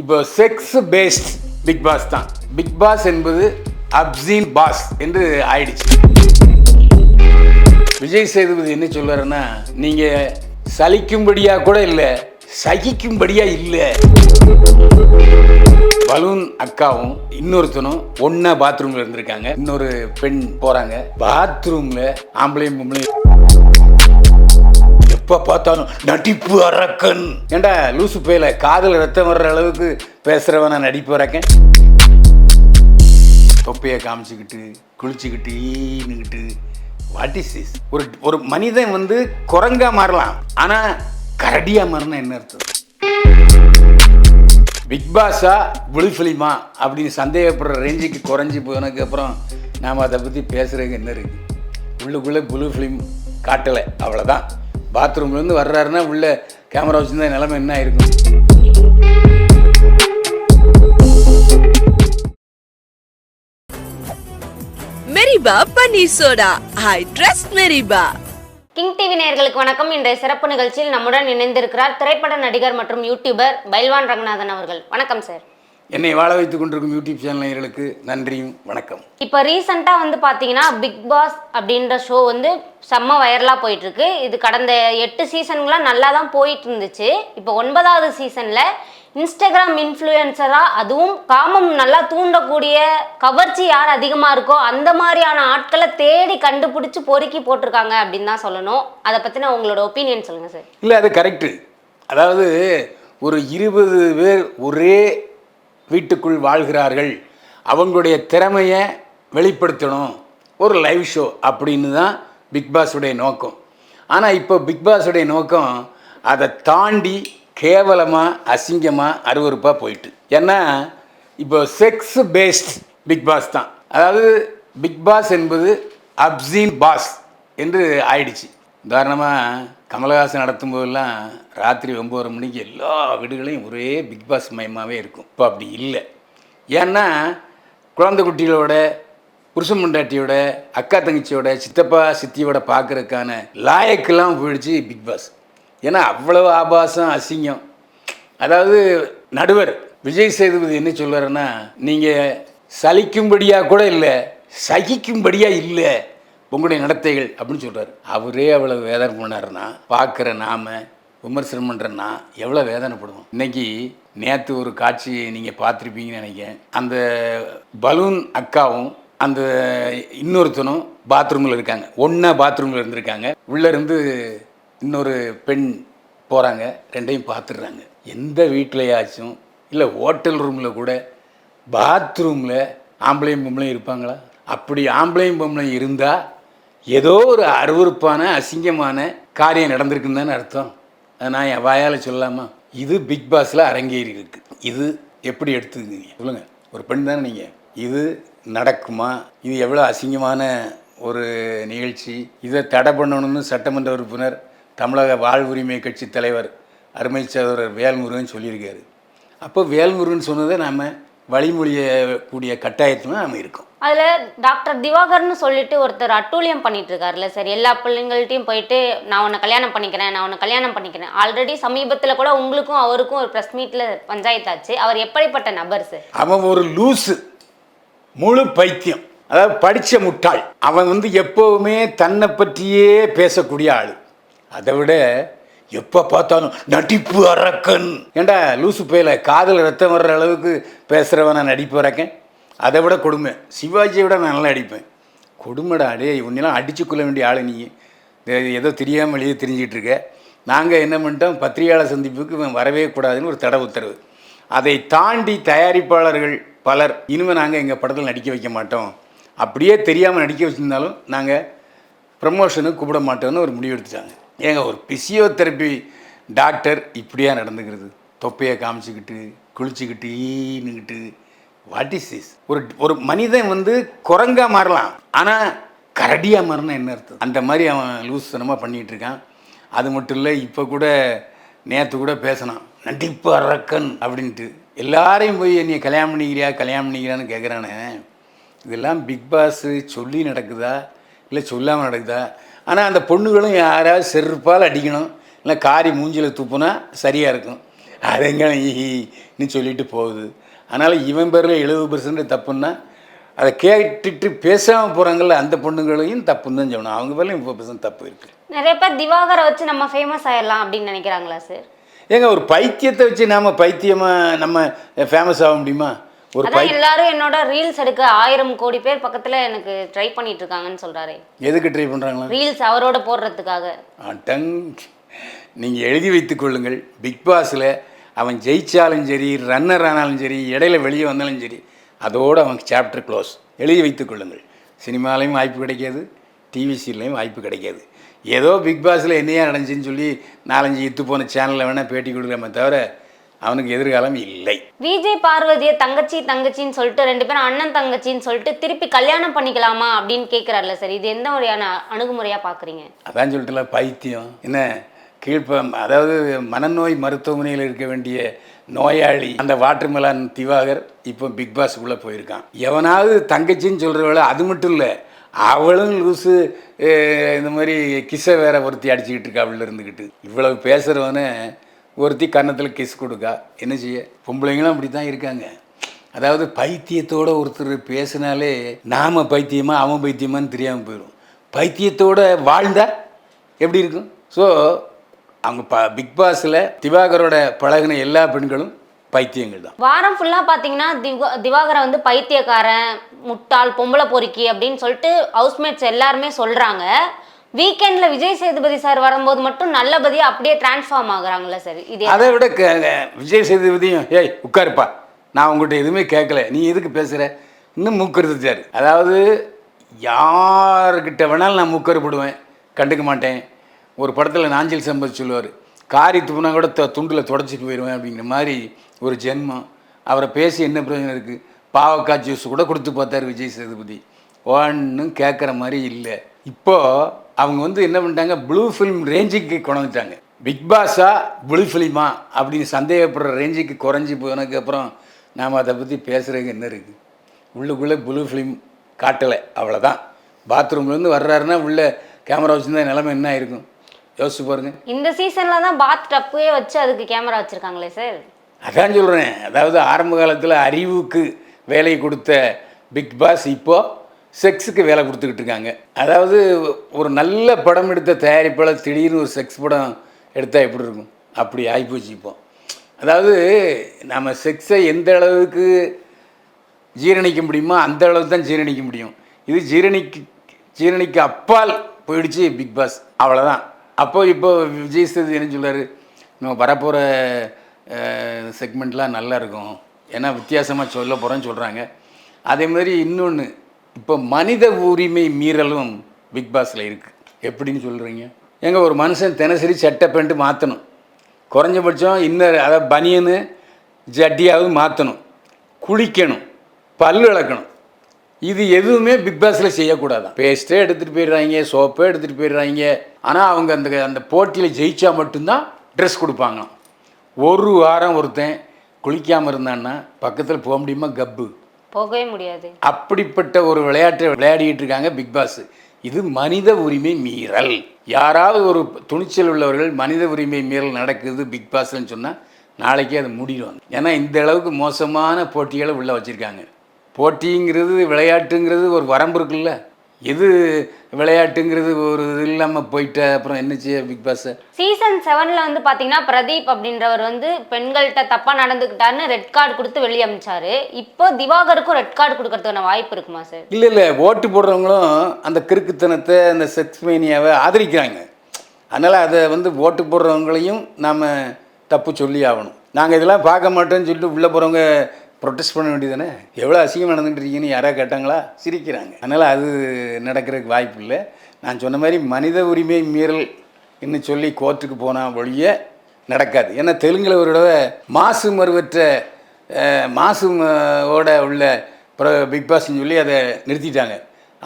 இப்போ sex based Bigg Boss தான். Bigg Boss என்பது அப்சீன் பாஸ் என்று ஆயிடுச்சு. விஜய் சேதுபதி என்ன சொல்றாருன்னா நீங்க சலிக்கும்படியா கூட இல்லை சகிக்கும்படியா இல்லை. பலூன் அக்காவும் இன்னொருத்தனும் ஒன்னா பாத்ரூம்ல இருந்திருக்காங்க. இன்னொரு பெண் போறாங்க. பாத்ரூம்ல ஆம்பளையும் பொம்பளையும் எப்போ பார்த்தாலும் நடிப்பு அரக்கன். ஏண்டா லூசு பேல காதல் ரத்தம் வர்ற அளவுக்கு பேசுகிறவன் நான் நடிப்பு அரக்கன்? தொப்பையை காமிச்சுக்கிட்டு குளிச்சுக்கிட்டு ஈனுக்கிட்டு வாட் இஸ் இஸ் ஒரு ஒரு மனிதன் வந்து குரங்கா மாறலாம் ஆனால் கரடியாக மாறினா என்ன அர்த்தம்? பிக் பாஸா புளி ஃபிலிமா அப்படின்னு சந்தேகப்படுற ரேஞ்சுக்கு குறைஞ்சி போனதுக்கு அப்புறம் நாம் அதை பற்றி பேசுகிறதுக்கு என்ன இருக்குது உள்ளுக்குள்ளே புளு ஃபிலிம் காட்டலை அவ்வளோதான் பாத்ரூம்லேருந்து வர்றாருன்னா உள்ள கேமரா வச்சுருந்தா நிலைமை என்ன இருக்கும் மெரிபா பன்னீர் சோடா. ஐ ட்ரஸ்ட் மெரிபா. கிங் டிவி நேயர்களுக்கு வணக்கம். இன்றைய சிறப்பு நிகழ்ச்சியில் நம்முடன் இணைந்திருக்கிறார் திரைப்பட நடிகர் மற்றும் யூடியூபர் பைல்வான் ரங்கநாதன் அவர்கள். வணக்கம் சார் என்னை வாழ வைத்துக் கொண்டிருக்கும் யூடியூப் சேனல் நேயர்களுக்கு நன்றியும் வணக்கம். இப்போ ரீசெண்டாக வந்து பார்த்தீங்கன்னா பிக் பாஸ் அப்படின்ற ஷோ வந்து செம்ம வைரலாக போயிட்டு இருக்கு இது கடந்த எட்டு சீசன்களாம் நல்லா தான் போயிட்டு இருந்துச்சு இப்போ ஒன்பதாவது சீசனில் இன்ஸ்டாகிராம் இன்ஃப்ளூயன்சராக அதுவும் காமம் நல்லா தூண்டக்கூடிய கவர்ச்சி யார் அதிகமாக இருக்கோ அந்த மாதிரியான ஆட்களை தேடி கண்டுபிடிச்சி பொறுக்கி போட்டிருக்காங்க அப்படின்னு தான் சொல்லணும். அதை பற்றின உங்களோட ஒப்பீனியன் சொல்லுங்கள் சார் இல்லை அது கரெக்டு அதாவது ஒரு இருபது பேர் ஒரே வீட்டுக்குள் வாழ்கிறார்கள். அவங்களுடைய திறமையை வெளிப்படுத்தணும். ஒரு லைவ் ஷோ அப்படின்னு தான் பிக்பாஸுடைய நோக்கம். ஆனால் இப்போ பிக்பாஸுடைய நோக்கம் அதை தாண்டி கேவலமாக அசிங்கமாக அருவருப்பாக போயிட்டு. ஏன்னா இப்போ செக்ஸ் பேஸ்ட் பிக் பாஸ் தான். அதாவது பிக் பாஸ் என்பது அப்சீன் பாஸ் என்று ஆயிடுச்சு. உதாரணமாக கமலஹாசன் நடத்தும் போதெல்லாம் ராத்திரி ஒம்பது மணிக்கு எல்லா வீடுகளையும் ஒரே பிக் பாஸ் மயமாகவே இருக்கும். இப்போ அப்படி இல்லை. ஏன்னா குழந்தை குட்டிகளோட புருஷன் முண்டாட்டியோட அக்கா தங்கச்சியோட சித்தப்பா சித்தியோட பார்க்குறதுக்கான லாயக்கெல்லாம் போயிடுச்சு பிக் பாஸ் ஏன்னா அவ்வளோ ஆபாசம் அசிங்கம். அதாவது நடுவர் விஜய் சேதுபதி என்ன சொல்றாருன்னா நீங்கள் சலிக்கும்படியாக கூட இல்லை சகிக்கும்படியாக இல்லை. உங்களுடைய நடத்தைகள் அப்படின்னு சொல்கிறார் அவரே அவ்வளோ வேதனை பண்ணாருன்னா பார்க்குற நாம விமர்சனம் பண்ணுறேன்னா எவ்வளோ வேதனைப்படுவோம். இன்றைக்கி நேற்று ஒரு காட்சி நீங்கள் பார்த்துருப்பீங்கன்னு நினைக்கிறேன். அந்த பலூன் அக்காவும் அந்த இன்னொருத்தனும் பாத்ரூமில் இருக்காங்க. ஒன்றா பாத்ரூமில் இருந்திருக்காங்க. உள்ளேருந்து இன்னொரு பெண் போகிறாங்க ரெண்டையும் பார்த்துடுறாங்க. எந்த வீட்டிலையாச்சும் இல்லை ஹோட்டல் ரூமில் கூட பாத்ரூமில் ஆம்பளையும் பொம்பளையும் இருப்பாங்களா? அப்படி ஆம்பளையும் பொம்பளையும் இருந்தால் ஏதோ ஒரு அருவருப்பான அசிங்கமான காரியம் நடந்திருக்குன்னு தானே அர்த்தம். நான் என் வாயால் சொல்லாமா இது பிக் பாஸில் அரங்கேறி இருக்கு. இது எப்படி எடுத்துக்கீங்க சொல்லுங்கள் ஒரு பெண் தானே நீங்கள் இது நடக்குமா? இது எவ்வளோ அசிங்கமான ஒரு நிகழ்ச்சி? இதை தடை பண்ணணும்னு சட்டமன்ற உறுப்பினர் தமிழக வாழ்வுரிமை கட்சி தலைவர் அருமை சகோதரர் வேல்முருகன் சொல்லியிருக்காரு. அப்போ வேல்முருகன் சொன்னதை நாம் வழிமொழியக்கூடிய கட்டாயத்தில் நாம் இருக்கோம். அதில் டாக்டர் திவாகர்னு சொல்லிட்டு ஒருத்தர் அட்டூழியம் பண்ணிட்டு இருக்காருல்ல சார். எல்லா பிள்ளைங்கள்ட்டையும் போயிட்டு நான் உன்னை கல்யாணம் பண்ணிக்கிறேன் நான் உன்னை கல்யாணம் பண்ணிக்கிறேன். ஆல்ரெடி சமீபத்தில் கூட உங்களுக்கும் அவருக்கும் ஒரு ப்ரெஸ் மீட்டில் பஞ்சாயத்தாச்சு அவர் எப்படிப்பட்ட நபர் சார்? அவன் ஒரு லூசு முழு பைத்தியம். அதாவது படித்த முட்டாள். அவன் வந்து எப்போவுமே தன்னை பற்றியே பேசக்கூடிய ஆள். அதை விட எப்போ பார்த்தாலும் நடிப்பு அரக்கன். ஏண்டா லூசு போயில காதல் ரத்தம் வர்ற அளவுக்கு பேசுகிறவன் நான் நடிப்பு அரக்கன்? அதை விட கொடுமை. சிவாஜியை விட நான் நல்லா அடிப்பேன் கொடுமைடா அடே உன்னெல்லாம் அடித்து கொள்ள வேண்டிய ஆள் நீ. ஏதோ தெரியாமல் வெளியே தெரிஞ்சிட்டு இருக்க. நாங்கள் என்ன பண்ணிட்டோம்? பத்திரிகையாளர் சந்திப்புக்கு இவன் வரவே கூடாதுன்னு ஒரு தடை உத்தரவு. அதை தாண்டி தயாரிப்பாளர்கள் பலர் இனிமேல் நாங்கள் எங்கள் படத்தில் நடிக்க வைக்க மாட்டோம். அப்படியே தெரியாமல் நடிக்க வச்சுருந்தாலும் நாங்கள் ப்ரமோஷனுக்கு கூப்பிட மாட்டோம்னு ஒரு முடிவு எடுத்துட்டாங்க. ஏங்க ஒரு பிசியோதெரப்பி டாக்டர் இப்படியா நடந்துக்கிறது? தொப்பையை காமிச்சிக்கிட்டு குளிச்சுக்கிட்டு ஈனுக்கிட்டு வாட் இஸ் திஸ் ஒரு ஒரு மனிதன் வந்து குரங்கா மாறலாம். ஆனால் கரடியாக மாறினா என்ன அர்த்தம்? அந்த மாதிரி அவன் லூசனமாக பண்ணிகிட்டு இருக்கான். அது மட்டும் இல்லை இப்போ கூட நேற்று கூட பேசினான். நடிப்பு அரக்கன் அப்படின்ட்டு. எல்லாரையும் போய் என்னை கல்யாணம் பண்ணிக்கிறியா? கல்யாணம் பண்ணிக்கிறான்னு கேட்குறானே இதெல்லாம் பிக் பாஸு சொல்லி நடக்குதா? இல்லை சொல்லாமல் நடக்குதா? ஆனால் அந்த பொண்ணுகளும் யாராவது செருப்பால் அடிக்கணும். இல்லை காரி மூஞ்சியில் துப்புனா சரியாக இருக்கும். அது நீ சொல்லிட்டு போகுது. அதனால் இவன் பேரில் எழுபது பர்சன்ட் தப்புன்னா அதை கேட்டுட்டு பேசாமல் போகிறாங்கல்ல அந்த பொண்ணுங்களையும் தப்புன்னு தான் சொல்லணும். அவங்க பேர்லையும் முப்பது பர்சன்ட் தப்பு இருக்குது நிறைய பேர் திவாகரை வச்சு நம்ம ஃபேமஸ் ஆயிடலாம் அப்படின்னு நினைக்கிறாங்களா சார் ஏங்க ஒரு பைத்தியத்தை வச்சு நாம் பைத்தியமாக நம்ம ஃபேமஸ் ஆக முடியுமா? ஒரு எல்லாரும் என்னோட ரீல்ஸ் எடுக்க ஆயிரம் கோடி பேர் பக்கத்துல எனக்கு ட்ரை பண்ணிட்டு இருக்காங்கன்னு சொல்றாரு. எதுக்கு ட்ரை பண்ணுறாங்களா ரீல்ஸ் அவரோட போடுறதுக்காக. அட்டங் நீங்கள் எழுதி வைத்துக் கொள்ளுங்கள். பிக் பாஸில் அவன் ஜெயிச்சாலும் சரி ரன்னர் ஆனாலும் சரி இடையில வெளியே வந்தாலும் சரி அதோடு அவன் சாப்டர் க்ளோஸ் எழுதி வைத்துக் கொள்ளுங்கள். சினிமாலையும் வாய்ப்பு கிடைக்காது டிவி சீரியல்லையும் வாய்ப்பு கிடைக்காது. ஏதோ பிக் பாஸில் என்னையா நடந்துச்சுன்னு சொல்லி நாலஞ்சு இத்து போன சேனலில் வேணால் பேட்டி கொடுக்குறமே தவிர அவனுக்கு எதிர்காலம் இல்லை. விஜய் பார்வதியை தங்கச்சி தங்கச்சின்னு சொல்லிட்டு ரெண்டு பேரும் அண்ணன் தங்கச்சின்னு சொல்லிட்டு திருப்பி கல்யாணம் பண்ணிக்கலாமா அப்படின்னு கேட்குறாருல சார். இது எந்த மாதிரியான அணுகுமுறையா பாக்குறீங்க? அதான் சொல்லிட்டுல பைத்தியம். என்ன? கீழ்ப்ப அதாவது மனநோய் மருத்துவமனையில் இருக்க வேண்டிய நோயாளி அந்த வாட்டர்மெலான் திவாகர் இப்போ பிக் பாஸ்க்குள்ளே போயிருக்கான். எவனாவது தங்கச்சின்னு சொல்கிறவள அது மட்டும் இல்லை அவளும் லூசு இந்த மாதிரி கிஸ்ஸை வேற ஒருத்தி அடிச்சுக்கிட்டு இருக்கா அவள் இருந்துக்கிட்டு இவ்வளவு பேசுகிறவனே ஒருத்தி கன்னத்தில் கிஸ் கொடுக்கா. என்ன செய்ய? பொம்பளைங்களும் அப்படி தான் இருக்காங்க. அதாவது பைத்தியத்தோட ஒருத்தர் பேசினாலே நாம் பைத்தியமா அவன் பைத்தியமான்னு தெரியாமல் போயிடும் பைத்தியத்தோட வாழ்ந்தா எப்படி இருக்கும்? ஸோ அவங்க ப பிக் பாஸில் திவாகரோட பழகின எல்லா பெண்களும் பைத்தியங்கள் தான். வாரம் ஃபுல்லா பாத்தீங்கன்னா திவா திவாகரை வந்து பைத்தியக்காரன் முட்டாள் பொம்பளை பொறுக்கி அப்படின்னு சொல்லிட்டு ஹவுஸ்மேட்ஸ் எல்லாருமே சொல்றாங்க. வீக்கெண்ட்ல விஜய் சேதுபதி சார் வரும்போது மட்டும் நல்லபடியா அப்படியே டிரான்ஸ்ஃபார்ம் ஆகுறாங்கல்ல சார் இது அதை விட விஜய் சேதுபதியும் ஏய் உட்காருப்பா. நான் உங்கள்கிட்ட எதுவுமே கேட்கல. நீ எதுக்கு பேசுகிற இன்னும் மூக்கறுத்தாரு அதாவது யாருக்கிட்ட வேணாலும் நான் மூக்கறுப்படுவேன் கண்டுக்க மாட்டேன். ஒரு படத்தில் நாஞ்சில் சம்பத் சொல்லுவார் காரி துப்புனா கூட த துண்டில் தொடச்சிட்டு போயிடுவேன் அப்படிங்கிற மாதிரி ஒரு ஜென்மம். அவரை பேசி என்ன பிரயோஜனம் இருக்குது பாவக்காய் ஜூஸ் கூட கொடுத்து பார்த்தாரு விஜய் சேதுபதி. ஒன்றும் கேட்குற மாதிரி இல்லை. இப்போது அவங்க வந்து என்ன பண்ணிட்டாங்க? ப்ளூ ஃபிலிம் ரேஞ்சுக்கு கொண்டு பிக் பாஸா ப்ளூ ஃபிலிமா அப்படின்னு சந்தேகப்படுற ரேஞ்சுக்கு குறைஞ்சி போனதுக்கு அப்புறம் நாம் அதை பற்றி பேசுகிறதுக்கு என்ன இருக்குது உள்ளுக்குள்ளே ப்ளூ ஃபிலிம் காட்டலை அவ்வளோதான் பாத்ரூம்லேருந்து வர்றாருன்னா உள்ளே கேமரா வச்சுருந்தா நிலமை என்ன இருக்கும் யோசிச்சு பாருங்கள் இந்த சீசன்ல தான் பாத் டப்பே வச்சு அதுக்கு கேமரா வச்சிருக்காங்களே சார் அதான் சொல்கிறேன் அதாவது ஆரம்ப காலத்தில் அறிவுக்கு வேலை கொடுத்த பிக் பாஸ் இப்போ செக்ஸுக்கு வேலை கொடுத்துக்கிட்டு இருக்காங்க. அதாவது ஒரு நல்ல படம் எடுத்த தயாரிப்பாளர் திடீர்னு ஒரு செக்ஸ் படம் எடுத்தால் எப்படி இருக்கும்? அப்படி ஆகிப்போச்சு இப்போ. அதாவது நம்ம செக்ஸை எந்த அளவுக்கு ஜீரணிக்க முடியுமோ அந்த அளவுக்கு தான் ஜீரணிக்க முடியும். இது ஜீரணிக்கு ஜீரணிக்க அப்பால் போயிடுச்சு பிக் பாஸ் அவ்வளோதான் அப்போ இப்போ விஜய் சேது என்ன சொல்கிறார் நம்ம வரப்போகிற செக்மெண்ட்லாம் நல்லா இருக்கும். ஏன்னா வித்தியாசமாக சொல்ல போகிறோன்னு சொல்கிறாங்க அதே மாதிரி இன்னொன்று இப்போ மனித உரிமை மீறலும் பிக் பாஸில் இருக்குது எப்படின்னு சொல்கிறீங்க ஏங்க ஒரு மனுஷன் தினசரி சட்டை பேண்ட்டு மாற்றணும் குறைஞ்சபட்சம் இன்னர் அதாவது பனியனு ஜட்டியாவது மாற்றணும் குளிக்கணும். பல் விளக்கணும். இது எதுவுமே பிக் பாஸில் செய்யக்கூடாதான் பேஸ்ட்டே எடுத்துகிட்டு போயிடுறாங்க சோப்பே எடுத்துகிட்டு போயிடுறாங்க. ஆனால் அவங்க அந்த அந்த போட்டியில் ஜெயிச்சா மட்டும்தான் ட்ரெஸ் கொடுப்பாங்களாம். ஒரு வாரம் ஒருத்தன் குளிக்காமல் இருந்தான்னா பக்கத்தில் போக முடியுமா? கப்பு. போகவே முடியாது. அப்படிப்பட்ட ஒரு விளையாட்டை விளையாடிட்டு இருக்காங்க பிக் பாஸ் இது மனித உரிமை மீறல். யாராவது ஒரு துணிச்சல் உள்ளவர்கள் மனித உரிமை மீறல் நடக்குது பிக் பாஸ்ன்னு சொன்னால் நாளைக்கே அது முடியும் ஏன்னா இந்த அளவுக்கு மோசமான போட்டிகளை உள்ளே வச்சுருக்காங்க. போட்டிங்கிறது விளையாட்டுங்கிறது ஒரு வரம்பு இருக்குல்ல. எது விளையாட்டுங்கிறது ஒரு இது இல்லாமல் போயிட்ட அப்புறம் என்ன செய்ய பிக் பாஸை சீசன் செவன்ல வந்து பாத்தீங்கன்னா பிரதீப் அப்படின்றவர் வந்து பெண்கள்கிட்ட தப்பா நடந்துக்கிட்டாருன்னு ரெட் கார்டு கொடுத்து வெளியே அமிச்சாரு இப்போ திவாகருக்கும் ரெட் கார்டு கொடுக்கறதுக்கான வாய்ப்பு இருக்குமா சார் இல்லை இல்லை. ஓட்டு போடுறவங்களும் அந்த கிறுக்குத்தனத்தை அந்த செக்ஸ்மேனியாவை ஆதரிக்கிறாங்க. அதனால் அதை வந்து ஓட்டு போடுறவங்களையும் நாம் தப்பு சொல்லி ஆகணும். நாங்கள் இதெல்லாம் பார்க்க மாட்டோம்னு சொல்லிட்டு உள்ளே போகிறவங்க ப்ரொட்டஸ்ட் பண்ண வேண்டியதானே எவ்வளோ அசிங்கம் நடந்துட்டு இருக்கீங்கன்னு யாராவது கேட்டாங்களா? சிரிக்கிறாங்க. அதனால் அது நடக்கிறதுக்கு வாய்ப்பு இல்லை. நான் சொன்ன மாதிரி மனித உரிமை மீறல் என்று சொல்லி கோர்ட்டுக்கு போனால் ஒழிய நடக்காது. ஏன்னா தெலுங்கில் ஒரு தடவை மாசு மறுவற்ற மாசு ஓட உள்ள பிக் பாஸ்ன்னு சொல்லி அதை நிறுத்திட்டாங்க.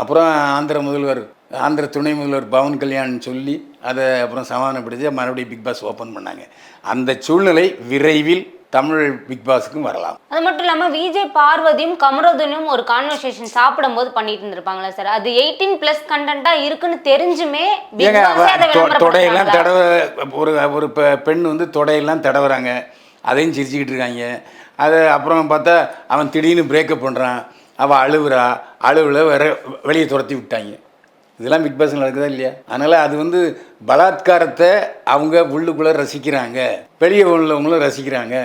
அப்புறம் ஆந்திர முதல்வர் ஆந்திர துணை முதல்வர் பவன் கல்யாண் சொல்லி அதை அப்புறம் சமாதானப்படுத்தி மறுபடியும் பிக் பாஸ் ஓப்பன் பண்ணாங்க. அந்த சூழ்நிலை விரைவில் தமிழ் பிக் பாஸுக்கும் வரலாம். அது மட்டும் இல்லாம விஜய் பார்வதியும் கமரோதனும் ஒரு கான்வர்சேஷன் சாப்பிடும்போது பண்ணிட்டு இருந்திருப்பாங்களா சார் அது எயிட்டீன் பிளஸ் கண்டென்ட்டா இருக்குன்னு தெரிஞ்சுமே தொடையெல்லாம்? தடவ ஒரு ஒரு பெண் வந்து தொடையெல்லாம் தடவுறாங்க. அதையும் சிரிச்சுக்கிட்டு இருக்காங்க. அது அப்புறம் பார்த்தா அவன் திடீர்னு பிரேக்கப் பண்ணுறான் அவள் அழுவுறா. அழுவுல வேற வெளியே துரத்தி விட்டாங்க. இதெல்லாம் பிக் பாஸ் நடக்குதா இல்லையா? அதனால் அது வந்து பலாத்காரத்தை அவங்க உள்ளுக்குள்ளே ரசிக்கிறாங்க. வெளியே உள்ளவங்களும் ரசிக்கிறாங்க.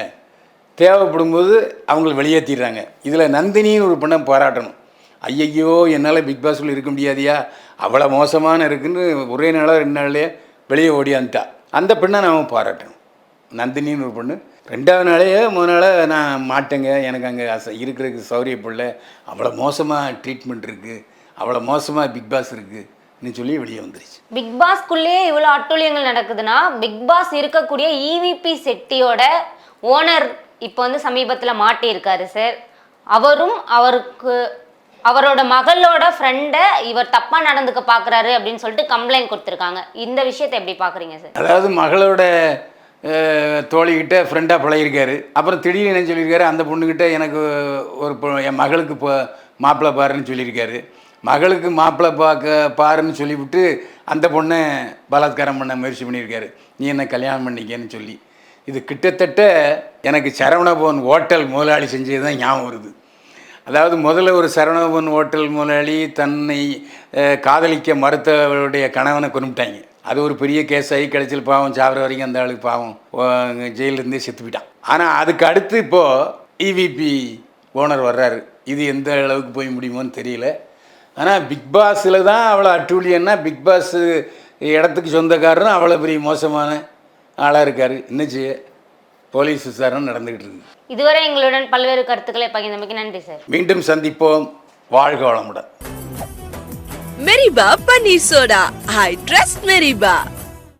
தேவைப்படும் போது அவங்கள வெளியேற்றிடுறாங்க இதில் நந்தினின்னு ஒரு பெண்ணை பாராட்டணும். ஐயையோ என்னால் பிக் பாஸ்குள்ள இருக்க முடியாதியா? அவ்வளோ மோசமான இருக்குன்னு ஒரே நாளாக ரெண்டு நாள்லேயே வெளியே ஓடியாந்துட்டா அந்த பெண்ணை நாம் பாராட்டணும். நந்தினின்னு ஒரு பொண்ணு. ரெண்டாவது நாளையே மூணு நாளாக நான் மாட்டேங்க. எனக்கு அங்கே அச இருக்கிறதுக்கு சௌரியப்படல அவ்வளோ மோசமாக ட்ரீட்மெண்ட் இருக்குது அவ்வளோ மோசமாக பிக் பாஸ் இருக்குன்னு சொல்லி வெளியே வந்துருச்சு. பிக் பாஸ்க்குள்ளேயே இவ்வளோ அட்டூழியங்கள் நடக்குதுன்னா பிக் பாஸ் இருக்கக்கூடிய இவிபி செட்டியோட ஓனர் இப்போ வந்து சமீபத்தில் மாட்டியிருக்காரு சார். அவரும் அவருக்கு அவரோட மகளோட ஃப்ரெண்டை இவர் தப்பாக நடந்துக்க பார்க்குறாரு அப்படின்னு சொல்லிட்டு கம்ப்ளைண்ட் கொடுத்துருக்காங்க. இந்த விஷயத்தை எப்படி பார்க்குறீங்க சார்? அதாவது மகளோட தோழிக்கிட்ட தோழிகிட்ட ஃப்ரெண்டாக பழகிருக்காரு அப்புறம் திடீர்னு என்ன சொல்லியிருக்காரு? அந்த பொண்ணுக்கிட்ட எனக்கு ஒரு பொ- என் மகளுக்கு இப்போ மாப்பிள்ளை பாருன்னு சொல்லியிருக்காரு. மகளுக்கு மாப்பிள்ளை பார்க்க பாருன்னு சொல்லிவிட்டு அந்த பொண்ணை பலாத்காரம் பண்ண முயற்சி பண்ணியிருக்காரு. நீ என்ன கல்யாணம் பண்ணிக்கன்னு சொல்லி. இது கிட்டத்தட்ட எனக்கு சரவணபவன் ஓட்டல் முதலாளி செஞ்சது தான் ஞாபகம் வருது. அதாவது முதல்ல ஒரு சரவணபவன் ஓட்டல் முதலாளி தன்னை காதலிக்க மறுத்தவருடைய கணவனை கொண்டுட்டாங்க அது ஒரு பெரிய கேஸ் ஆகி கடைசியில் பாவம் சாப்பிட்ற வரைக்கும் அந்த ஆளுக்கு பாவம் ஜெயிலிருந்தே செத்து போயிட்டான். ஆனால் அதுக்கு அடுத்து இப்போது இவிபி ஓனர் வர்றாரு. இது எந்த அளவுக்கு போய் முடியுமோன்னு தெரியல. ஆனால் பிக் பாஸில் தான் அவ்வளோ அட்டூழியன்னா பிக் பாஸ் இடத்துக்கு சொந்தக்காரரும் அவ்வளோ பெரிய மோசமான ஆளாக இருக்கார். இன்னச்சு போலீஸ் விசாரணை நடந்துக்கிட்டு இருக்கு. இதுவரை எங்களுடன் பல்வேறு கருத்துக்களை பகிர்ந்தமைக்கு நன்றி சார். மீண்டும் சந்திப்போம். வாழ்க வளமுடன். Meriba Paneer Soda. I trust Meriba.